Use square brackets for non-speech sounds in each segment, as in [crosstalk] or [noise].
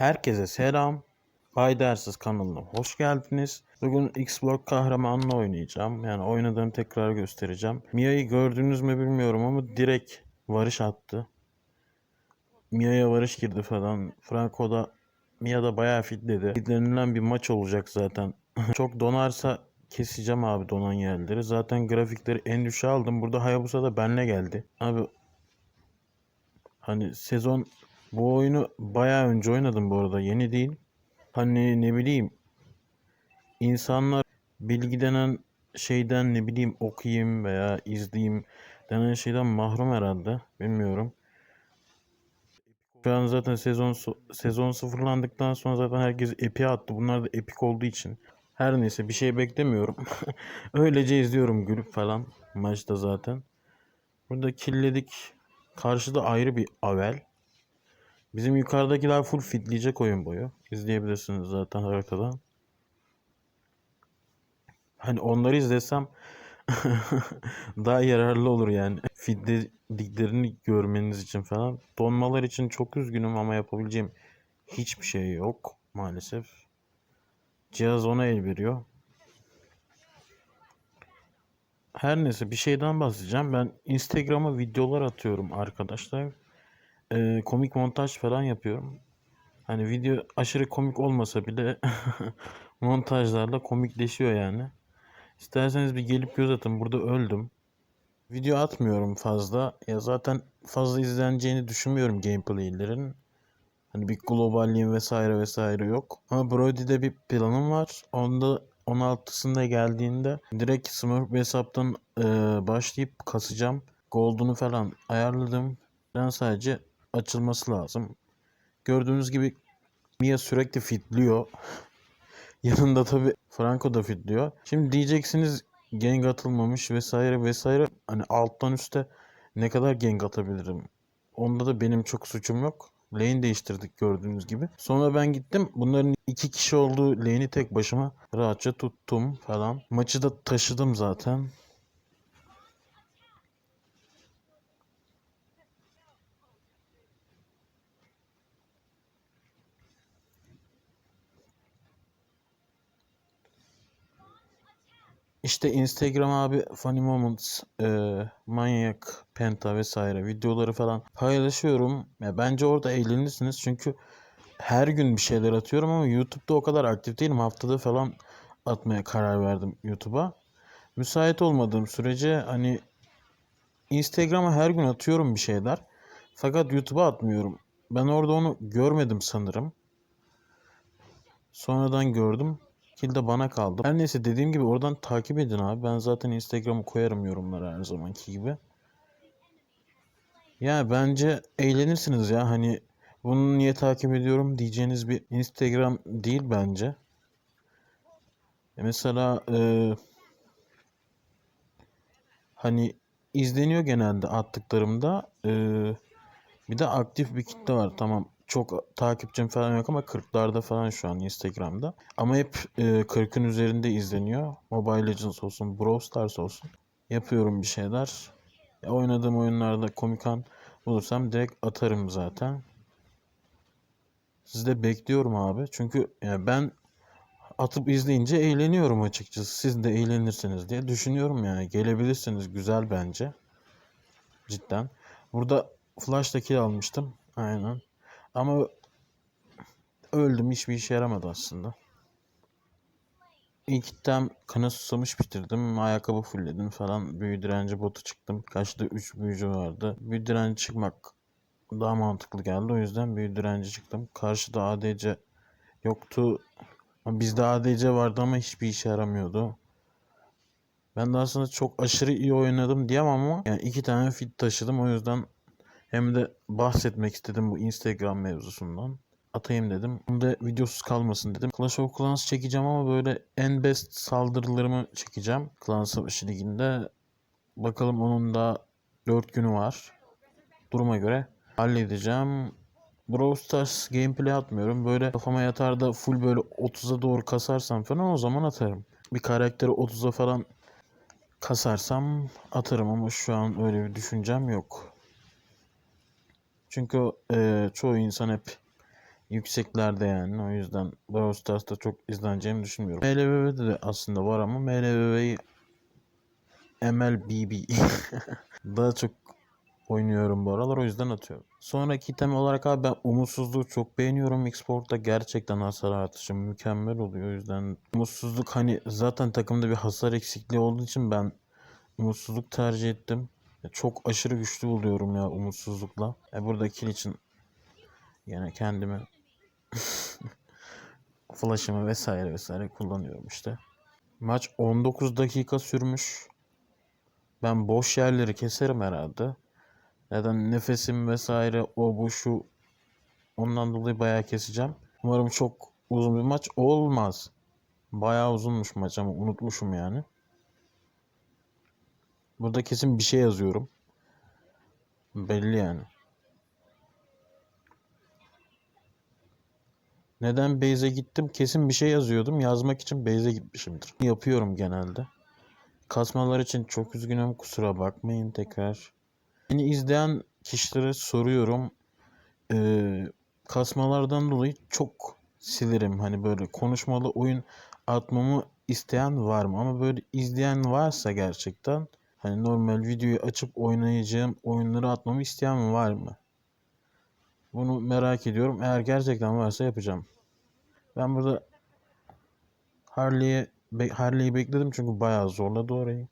Herkese selam. Bay Dersiz kanalına hoş geldiniz. Bugün Xbox kahramanını oynayacağım. Yani oynadığım tekrar göstereceğim. Mia'yı gördünüz mü bilmiyorum ama direkt varış attı. Mia'ya varış girdi falan. Franco da Mia da bayağı fitledi. Fitlenilen bir maç olacak zaten. [laughs] Çok donarsa keseceğim abi donan yerleri. Zaten grafikleri en düşüğe aldım. Burada Hayabusa da benle geldi. Abi Hani sezon bu oyunu bayağı önce oynadım bu arada yeni değil. Hani ne bileyim insanlar bilgi denen şeyden ne bileyim okuyayım veya izleyeyim denen şeyden mahrum herhalde. Bilmiyorum. Şu an zaten sezon sezon sıfırlandıktan sonra zaten herkes epi attı. Bunlar da epik olduğu için. Her neyse bir şey beklemiyorum. [laughs] Öylece izliyorum gülüp falan maçta zaten. Burada killedik. Karşıda ayrı bir Avel. Bizim yukarıdakiler full fitleyecek oyun boyu. İzleyebilirsiniz zaten haritadan. Hani onları izlesem [laughs] daha yararlı olur yani. Fitlediklerini görmeniz için falan. Donmalar için çok üzgünüm ama yapabileceğim hiçbir şey yok maalesef. Cihaz ona el veriyor. Her neyse bir şeyden bahsedeceğim. Ben Instagram'a videolar atıyorum arkadaşlar. Ee, komik montaj falan yapıyorum. Hani video aşırı komik olmasa bile [laughs] montajlarla komikleşiyor yani. İsterseniz bir gelip göz atın. Burada öldüm. Video atmıyorum fazla. Ya zaten fazla izleneceğini düşünmüyorum gameplay'lerin. Hani bir globalliğim vesaire vesaire yok. Ama Brody'de bir planım var. Onda 16'sında geldiğinde direkt Smurf hesaptan e, başlayıp kasacağım. Gold'unu falan ayarladım. Ben sadece açılması lazım. Gördüğünüz gibi Mia sürekli fitliyor. [laughs] Yanında tabi Franco da fitliyor. Şimdi diyeceksiniz gank atılmamış vesaire vesaire. Hani alttan üste ne kadar gank atabilirim? Onda da benim çok suçum yok. Lane değiştirdik gördüğünüz gibi. Sonra ben gittim. Bunların iki kişi olduğu lane'i tek başıma rahatça tuttum falan. Maçı da taşıdım zaten. İşte Instagram abi funny moments, e, manyak, penta vesaire videoları falan paylaşıyorum. Ya bence orada eğlenirsiniz çünkü her gün bir şeyler atıyorum ama YouTube'da o kadar aktif değilim. Haftada falan atmaya karar verdim YouTube'a. Müsait olmadığım sürece hani Instagram'a her gün atıyorum bir şeyler. Fakat YouTube'a atmıyorum. Ben orada onu görmedim sanırım. Sonradan gördüm. Kill de bana kaldı. Her neyse dediğim gibi oradan takip edin abi. Ben zaten Instagram'ı koyarım yorumlara her zamanki gibi. Ya bence eğlenirsiniz ya. Hani bunu niye takip ediyorum diyeceğiniz bir Instagram değil bence. E Mesela e, hani izleniyor genelde attıklarımda. E, bir de aktif bir kitle var. Tamam çok takipçim falan yok ama 40'larda falan şu an Instagram'da. Ama hep e, 40'ın üzerinde izleniyor. Mobile Legends olsun, Brawl Stars olsun. Yapıyorum bir şeyler. Ya oynadığım oyunlarda komikan bulursam direkt atarım zaten. Sizi de bekliyorum abi. Çünkü yani ben atıp izleyince eğleniyorum açıkçası. Siz de eğlenirsiniz diye düşünüyorum yani. Gelebilirsiniz. Güzel bence. Cidden. Burada flash da kill almıştım. Aynen. Ama öldüm. Hiçbir işe yaramadı aslında. İlk item kana susamış bitirdim. Ayakkabı fullledim falan. Büyü direnci botu çıktım. Kaçta 3 büyücü vardı. Büyü direnci çıkmak daha mantıklı geldi. O yüzden büyü direnci çıktım. Karşıda ADC yoktu. Bizde ADC vardı ama hiçbir işe yaramıyordu. Ben de aslında çok aşırı iyi oynadım diyemem ama yani iki tane fit taşıdım. O yüzden hem de bahsetmek istedim bu Instagram mevzusundan. Atayım dedim. Hem de videosuz kalmasın dedim. Clash of Clans çekeceğim ama böyle en best saldırılarımı çekeceğim. Klan Savaşı Ligi'nde. Bakalım onun da 4 günü var. Duruma göre halledeceğim. Brawl Stars gameplay atmıyorum. Böyle kafama yatar da full böyle 30'a doğru kasarsam falan o zaman atarım. Bir karakteri 30'a falan kasarsam atarım ama şu an öyle bir düşüncem yok. Çünkü e, çoğu insan hep yükseklerde yani. O yüzden Brawl Stars'ta çok izleneceğimi düşünmüyorum. MLBB'de de aslında var ama MLBB'yi MLBB [laughs] daha çok oynuyorum bu aralar o yüzden atıyorum. Sonraki item olarak abi ben umutsuzluğu çok beğeniyorum. Xport'ta gerçekten hasar artışı mükemmel oluyor. O yüzden umutsuzluk hani zaten takımda bir hasar eksikliği olduğu için ben umutsuzluk tercih ettim. Çok aşırı güçlü buluyorum ya umutsuzlukla. E burada kill için yine kendimi [laughs] flash'ımı vesaire vesaire kullanıyorum işte. Maç 19 dakika sürmüş. Ben boş yerleri keserim herhalde. Neden nefesim vesaire o bu şu ondan dolayı bayağı keseceğim. Umarım çok uzun bir maç olmaz. Bayağı uzunmuş maç ama unutmuşum yani. Burada kesin bir şey yazıyorum. Belli yani. Neden base'e gittim? Kesin bir şey yazıyordum. Yazmak için base'e gitmişimdir. Yapıyorum genelde. Kasmalar için çok üzgünüm. Kusura bakmayın tekrar. Beni izleyen kişilere soruyorum. Ee, kasmalardan dolayı çok silerim. Hani böyle konuşmalı oyun atmamı isteyen var mı? Ama böyle izleyen varsa gerçekten hani normal videoyu açıp oynayacağım oyunları atmamı isteyen var mı? Bunu merak ediyorum. Eğer gerçekten varsa yapacağım. Ben burada Harley'e Harley'i bekledim çünkü bayağı zorladı orayı.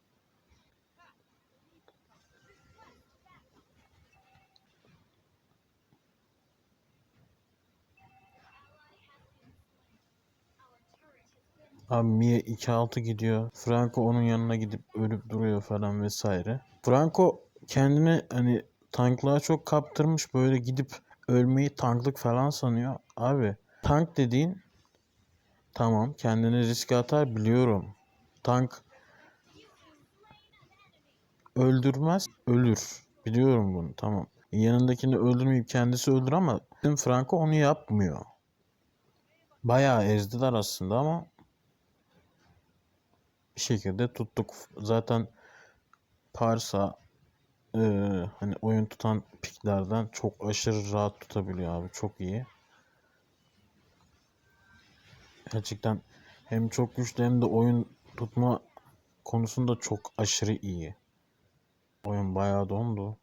Abi Mia 2-6 gidiyor. Franco onun yanına gidip ölüp duruyor falan vesaire. Franco kendini hani tanklığa çok kaptırmış böyle gidip ölmeyi tanklık falan sanıyor. Abi tank dediğin tamam kendini riske atar biliyorum. Tank öldürmez ölür. Biliyorum bunu tamam. Yanındakini öldürmeyip kendisi öldür ama Franco onu yapmıyor. Bayağı ezdiler aslında ama şekilde tuttuk. Zaten Parsa e, hani oyun tutan piklerden çok aşırı rahat tutabiliyor abi. Çok iyi. Gerçekten hem çok güçlü hem de oyun tutma konusunda çok aşırı iyi. Oyun bayağı dondu.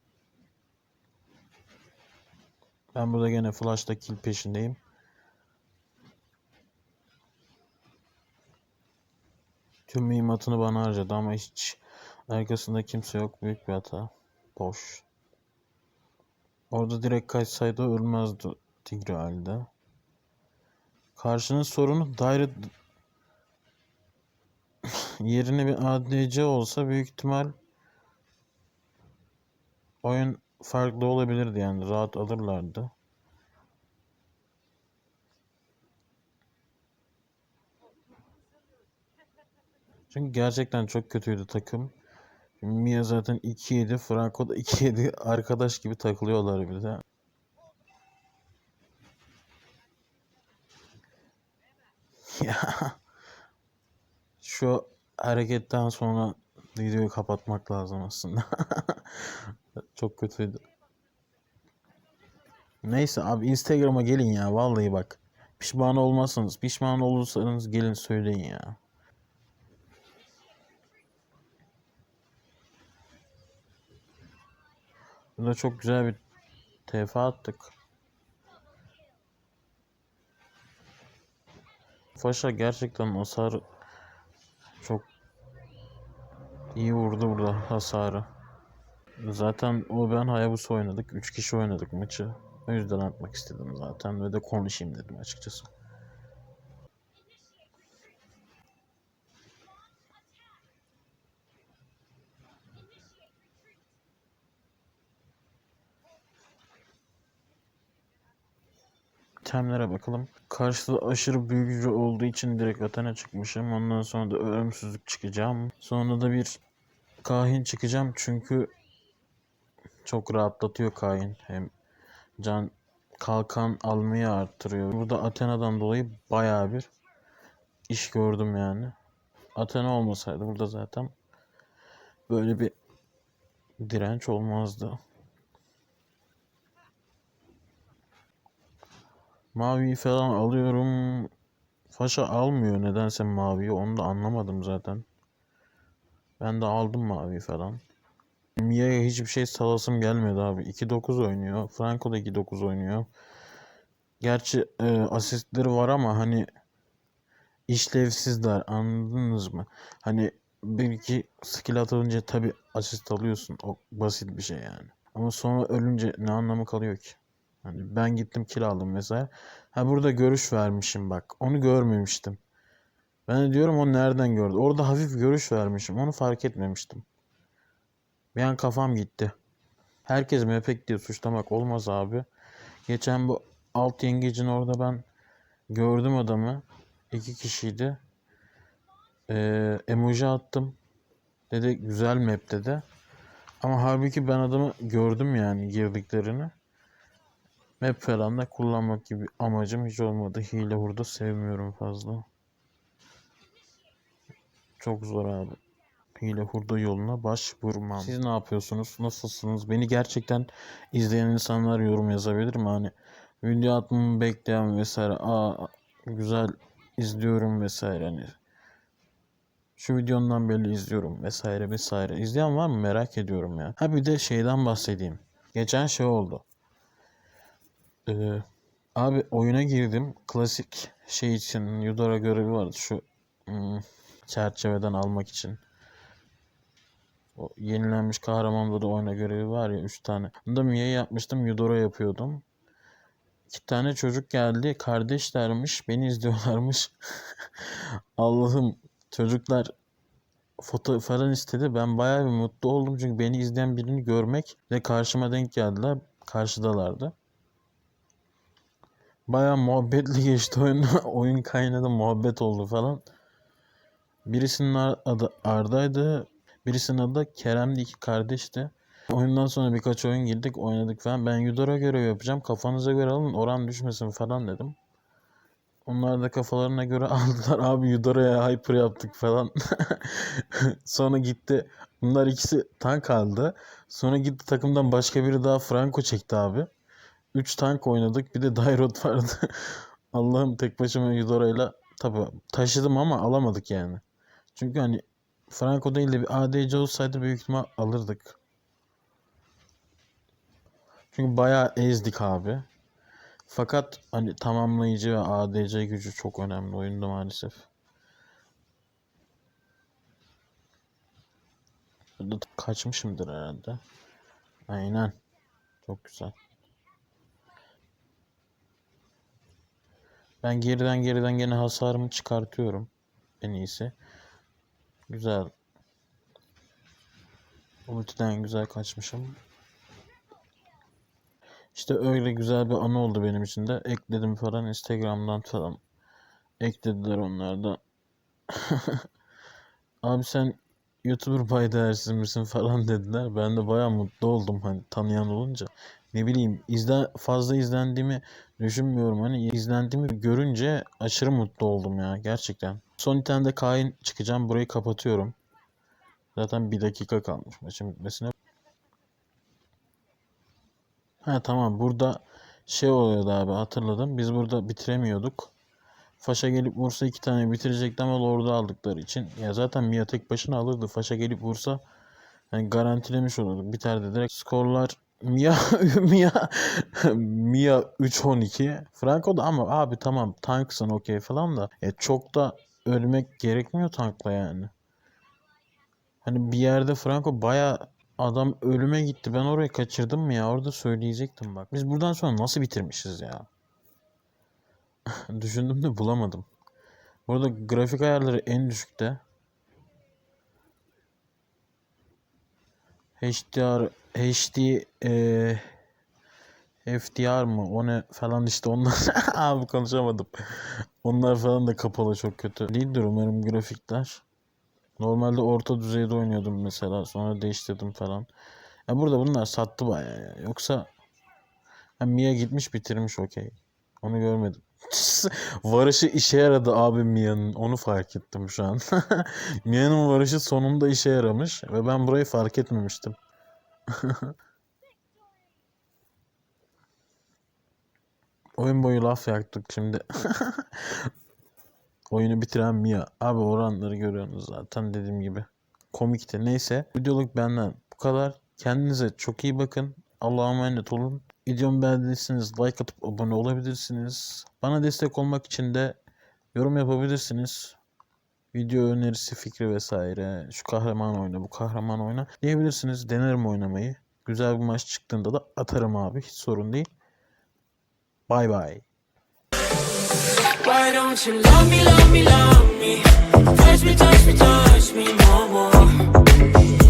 Ben burada gene flash'ta kill peşindeyim. Tüm mühimmatını bana harcadı ama hiç arkasında kimse yok. Büyük bir hata. Boş. Orada direkt kaçsaydı ölmezdi Tigre halde. Karşının sorunu daire [laughs] yerine bir ADC olsa büyük ihtimal oyun farklı olabilirdi yani rahat alırlardı. Çünkü gerçekten çok kötüydü takım. Mia zaten 2-7, Franco da 2-7 arkadaş gibi takılıyorlar bir de. [laughs] Ya şu hareketten sonra videoyu kapatmak lazım aslında. [laughs] Çok kötüydü. Neyse abi Instagram'a gelin ya vallahi bak. Pişman olmazsınız. Pişman olursanız gelin söyleyin ya. Burada çok güzel bir TF attık. Faşa gerçekten hasar çok iyi vurdu burada hasarı. Zaten o ben Hayabusa oynadık. 3 kişi oynadık maçı. O yüzden atmak istedim zaten ve de konuşayım dedim açıkçası. İtemlere bakalım. Karşıda aşırı büyücü olduğu için direkt Athena çıkmışım. Ondan sonra da ölümsüzlük çıkacağım. Sonra da bir kahin çıkacağım çünkü çok rahatlatıyor kahin. Hem can kalkan almayı arttırıyor. Burada Athena'dan dolayı bayağı bir iş gördüm yani. Athena olmasaydı burada zaten böyle bir direnç olmazdı. Maviyi falan alıyorum. Faşa almıyor nedense maviyi. Onu da anlamadım zaten. Ben de aldım mavi falan. Mia'ya hiçbir şey salasım gelmedi abi. 2-9 oynuyor. Franco da 2-9 oynuyor. Gerçi e, asistleri var ama hani işlevsizler anladınız mı? Hani bir iki skill atılınca tabi asist alıyorsun. O basit bir şey yani. Ama sonra ölünce ne anlamı kalıyor ki? Hani ben gittim aldım mesela. Ha burada görüş vermişim bak. Onu görmemiştim. Ben de diyorum o nereden gördü? Orada hafif görüş vermişim. Onu fark etmemiştim. Bir an kafam gitti. Herkes mepek diye suçlamak olmaz abi. Geçen bu alt yengecin orada ben gördüm adamı. İki kişiydi. Ee, emoji attım. Dedi güzel map dedi. Ama halbuki ben adamı gördüm yani girdiklerini. Map falan da kullanmak gibi amacım hiç olmadı. Hile hurda sevmiyorum fazla. Çok zor abi. Hile hurda yoluna başvurmam. Siz ne yapıyorsunuz? Nasılsınız? Beni gerçekten izleyen insanlar yorum yazabilir mi? Hani video atmamı bekleyen vesaire. Aa güzel izliyorum vesaire hani. Şu videondan belli izliyorum vesaire vesaire. İzleyen var mı? Merak ediyorum ya. Ha bir de şeyden bahsedeyim. Geçen şey oldu. Ee, abi oyuna girdim. Klasik şey için Yudora görevi vardı. Şu hmm, çerçeveden almak için. O yenilenmiş kahramanda da oyna görevi var ya 3 tane. Bunda Mia'yı yapmıştım. Yudora yapıyordum. İki tane çocuk geldi. Kardeşlermiş. Beni izliyorlarmış. [laughs] Allah'ım çocuklar foto falan istedi. Ben bayağı bir mutlu oldum. Çünkü beni izleyen birini görmek ve karşıma denk geldiler. Karşıdalardı. Bayağı muhabbetli geçti oyun. [laughs] oyun kaynadı, muhabbet oldu falan. Birisinin adı Arda'ydı. Birisinin adı Kerem'di. iki kardeşti. Oyundan sonra birkaç oyun girdik, oynadık falan. Ben Yudora görev yapacağım. Kafanıza göre alın, oran düşmesin falan dedim. Onlar da kafalarına göre [laughs] aldılar. Abi Yudora'ya hyper yaptık falan. [laughs] sonra gitti. Bunlar ikisi tank aldı. Sonra gitti takımdan başka biri daha Franco çekti abi. 3 tank oynadık. Bir de Dairot vardı. [laughs] Allah'ım tek başıma Yudora'yla tabi taşıdım ama alamadık yani. Çünkü hani Franco değil de bir ADC olsaydı büyük ihtimal alırdık. Çünkü bayağı ezdik abi. Fakat hani tamamlayıcı ve ADC gücü çok önemli oyunda maalesef. Burada kaçmışımdır herhalde. Aynen. Çok güzel. Ben geriden geriden gene hasarımı çıkartıyorum. En iyisi. Güzel. Ultiden güzel kaçmışım. İşte öyle güzel bir anı oldu benim için de. Ekledim falan Instagram'dan falan. Eklediler onlar da. [laughs] Abi sen YouTuber pay değersiz misin falan dediler. Ben de baya mutlu oldum hani tanıyan olunca. Ne bileyim izle, fazla izlendiğimi düşünmüyorum. Hani izlendiğimi görünce aşırı mutlu oldum ya gerçekten. Son tane de kain çıkacağım. Burayı kapatıyorum. Zaten bir dakika kalmış maçın bitmesine. Ha tamam burada şey oluyordu abi hatırladım. Biz burada bitiremiyorduk. Faşa gelip vursa iki tane bitirecekti ama Lord'u aldıkları için. Ya zaten Mia tek başına alırdı. Faşa gelip vursa yani garantilemiş olurduk. Biterdi direkt. Skorlar [laughs] Mia Mia Mia 3-12. Franco da ama abi tamam tanksın okey falan da e, çok da ölmek gerekmiyor tankla yani. Hani bir yerde Franco baya adam ölüme gitti. Ben orayı kaçırdım mı ya? Orada söyleyecektim bak. Biz buradan sonra nasıl bitirmişiz ya? [laughs] Düşündüm de bulamadım. Burada grafik ayarları en düşükte. HDR HD e, FDR mı o ne falan işte onlar [laughs] abi konuşamadım. Onlar falan da kapalı çok kötü. Değildir umarım grafikler. Normalde orta düzeyde oynuyordum mesela sonra değiştirdim falan. Ya burada bunlar sattı bayağı ya. Yoksa ha, Mia gitmiş bitirmiş okey. Onu görmedim. [laughs] Varışı işe yaradı abi Mia'nın. Onu fark ettim şu an. [laughs] Mia'nın varışı sonunda işe yaramış ve ben burayı fark etmemiştim. [laughs] Oyun boyu laf yaktık şimdi. Oyunu bitiren Mia. Abi oranları görüyorsunuz zaten dediğim gibi. Komikti. Neyse. Videoluk benden bu kadar. Kendinize çok iyi bakın. Allah'a emanet olun. Videomu beğendiyseniz like atıp abone olabilirsiniz. Bana destek olmak için de yorum yapabilirsiniz. Video önerisi, fikri vesaire. Şu kahraman oyna, bu kahraman oyna diyebilirsiniz. Denerim oynamayı. Güzel bir maç çıktığında da atarım abi. Hiç sorun değil. Bay bay. Why don't you love me, love me, love me? Touch me, touch me, touch me no more.